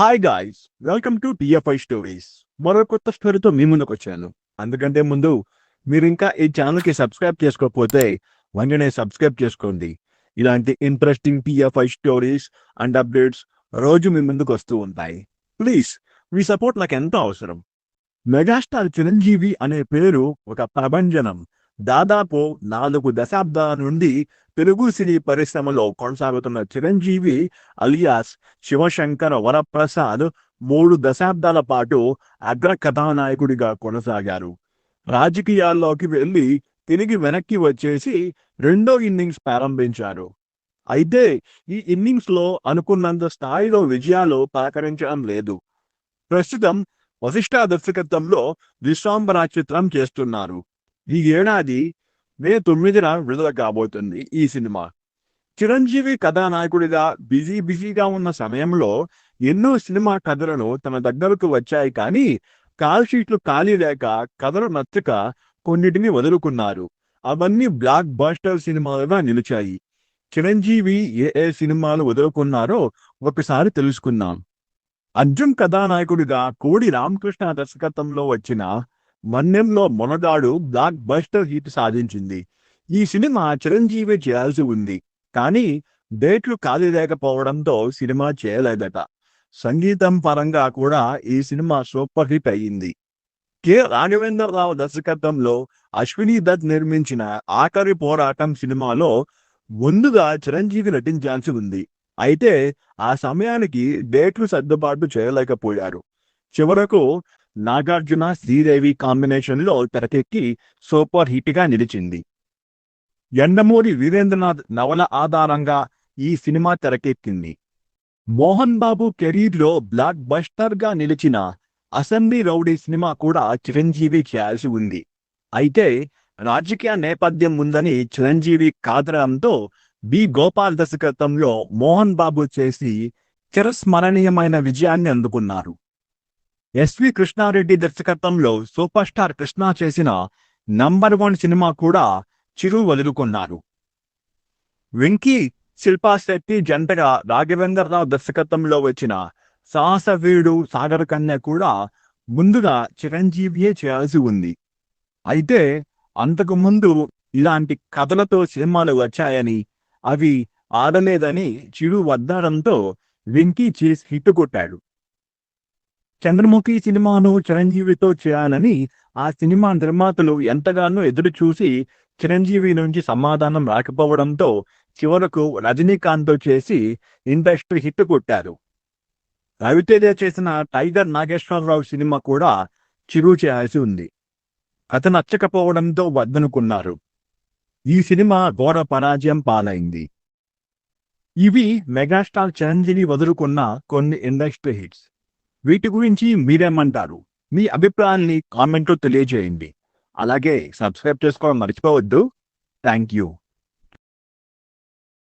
Hi guys welcome to TFI stories మరో కొత్త స్టోరీతో మీ ముందుకు వచ్చాను. అందుకంటే ముందు మీరు ఇంకా ఈ ఛానల్కి సబ్స్క్రైబ్ చేసుకోకపోతే వెంటనే సబ్స్క్రైబ్ చేసుకోండి. ఇలాంటి interesting TFI stories and updates రోజు మీ ముందుకు వస్తూ ఉంటాయి. ప్లీజ్ మీ సపోర్ట్ నాకు ఎంతో అవసరం. మెగాస్టార్ చిరంజీవి అనే పేరు ఒక ప్రభంజనం. దాదాపు నాలుగు దశాబ్దాల నుండి తెలుగు సినీ పరిశ్రమలో కొనసాగుతున్న చిరంజీవి అలియాస్ శివశంకర వరప్రసాద్ మూడు దశాబ్దాల పాటు అగ్ర కథానాయకుడిగా కొనసాగారు. రాజకీయాల్లోకి వెళ్ళి తిరిగి వెనక్కి వచ్చేసి రెండో ఇన్నింగ్స్ ప్రారంభించారు. అయితే ఈ ఇన్నింగ్స్లో అనుకున్నంత స్థాయిలో విజయాలు పలకరించడం లేదు. ప్రస్తుతం వశిష్ఠ దర్శకత్వంలో విశ్వాంబర చిత్రం చేస్తున్నారు. ఈ ఏడాది మే తొమ్మిదిన విడుదల కాబోతుంది ఈ సినిమా. చిరంజీవి కథానాయకుడిగా బిజీ బిజీగా ఉన్న సమయంలో ఎన్నో సినిమా కథలను తన దగ్గరకు వచ్చాయి కానీ కాల్ షీట్లు ఖాళీ లేక కథలు నచ్చక కొన్నిటిని వదులుకున్నారు. అవన్నీ బ్లాక్ బాస్టర్ సినిమాలుగా నిలిచాయి. చిరంజీవి ఏ ఏ సినిమాలు వదులుకున్నారో ఒకసారి తెలుసుకుందాం. అర్జున్ కథానాయకుడిగా కోడి రామకృష్ణ దర్శకత్వంలో వచ్చిన మన్నెంలో మొనగాడు బ్లాక్ బస్టర్ హిట్ సాధించింది. ఈ సినిమా చిరంజీవి చేయాల్సి ఉంది. కానీ డేట్లు ఖాళీ లేకపోవడంతో సినిమా చేయలేదట. సంగీతం పరంగా కూడా ఈ సినిమా సూపర్ హిట్ అయ్యింది. కె. రాఘవేంద్రరావు దర్శకత్వంలో అశ్విని దత్ నిర్మించిన ఆఖరి పోరాటం సినిమాలో ముందుగా చిరంజీవి నటించాల్సి ఉంది. అయితే ఆ సమయానికి డేట్లు సర్దుబాటు చేయలేకపోయారు. చివరకు నాగార్జున శ్రీదేవి కాంబినేషన్లో తెరకెక్కి సూపర్ హిట్గా నిలిచింది. ఎండమూరి వీరేంద్రనాథ్ నవల ఆధారంగా ఈ సినిమా తెరకెక్కింది. మోహన్ బాబు కెరీర్లో బ్లాక్ బస్టర్గా నిలిచిన అసెంబ్లీ రౌడీ సినిమా కూడా చిరంజీవి చేయాల్సి ఉంది. అయితే రాజకీయ నేపథ్యం ఉందని చిరంజీవి కాదడంతో బి. గోపాల్ దర్శకత్వంలో మోహన్ బాబు చేసి చిరస్మరణీయమైన విజయాన్ని అందుకున్నారు. ఎస్వి కృష్ణారెడ్డి దర్శకత్వంలో సూపర్ స్టార్ కృష్ణ చేసిన నంబర్ వన్ సినిమా కూడా చిరు వదులుకున్నారు. వెంకీ శిల్పా శెట్టి జంటగా రాఘవేంద్రరావు దర్శకత్వంలో వచ్చిన సాహసవీడు సాగర్ కన్య కూడా ముందుగా చిరంజీవియే చేయాల్సి ఉంది. అయితే అంతకు ముందు ఇలాంటి కథలతో సినిమాలు వచ్చాయని అవి ఆడలేదని చిరు వద్దడంతో వెంకీ చేసి హిట్ కొట్టాడు. చంద్రముఖి సినిమాను చిరంజీవితో చేయాలని ఆ సినిమా నిర్మాతలు ఎంతగానో ఎదురు చూసి చిరంజీవి నుంచి సమాధానం రాకపోవడంతో చివరకు రజనీకాంత్తో చేసి ఇండస్ట్రీ హిట్ కొట్టారు. రవితేజ చేసిన టైగర్ నాగేశ్వరరావు సినిమా కూడా చిరు చేయాల్సి ఉంది. కథ నచ్చకపోవడంతో వద్దనుకున్నారు. ఈ సినిమా ఘోర పరాజయం పాలైంది. ఇవి మెగాస్టార్ చిరంజీవి వదులుకున్న కొన్ని ఇండస్ట్రీ హిట్స్. వీటి గురించి మీరేమంటారు? మీ అభిప్రాయాన్ని కామెంట్లో తెలియజేయండి. అలాగే సబ్స్క్రైబ్ చేసుకోవడం మర్చిపోవద్దు. Thank you.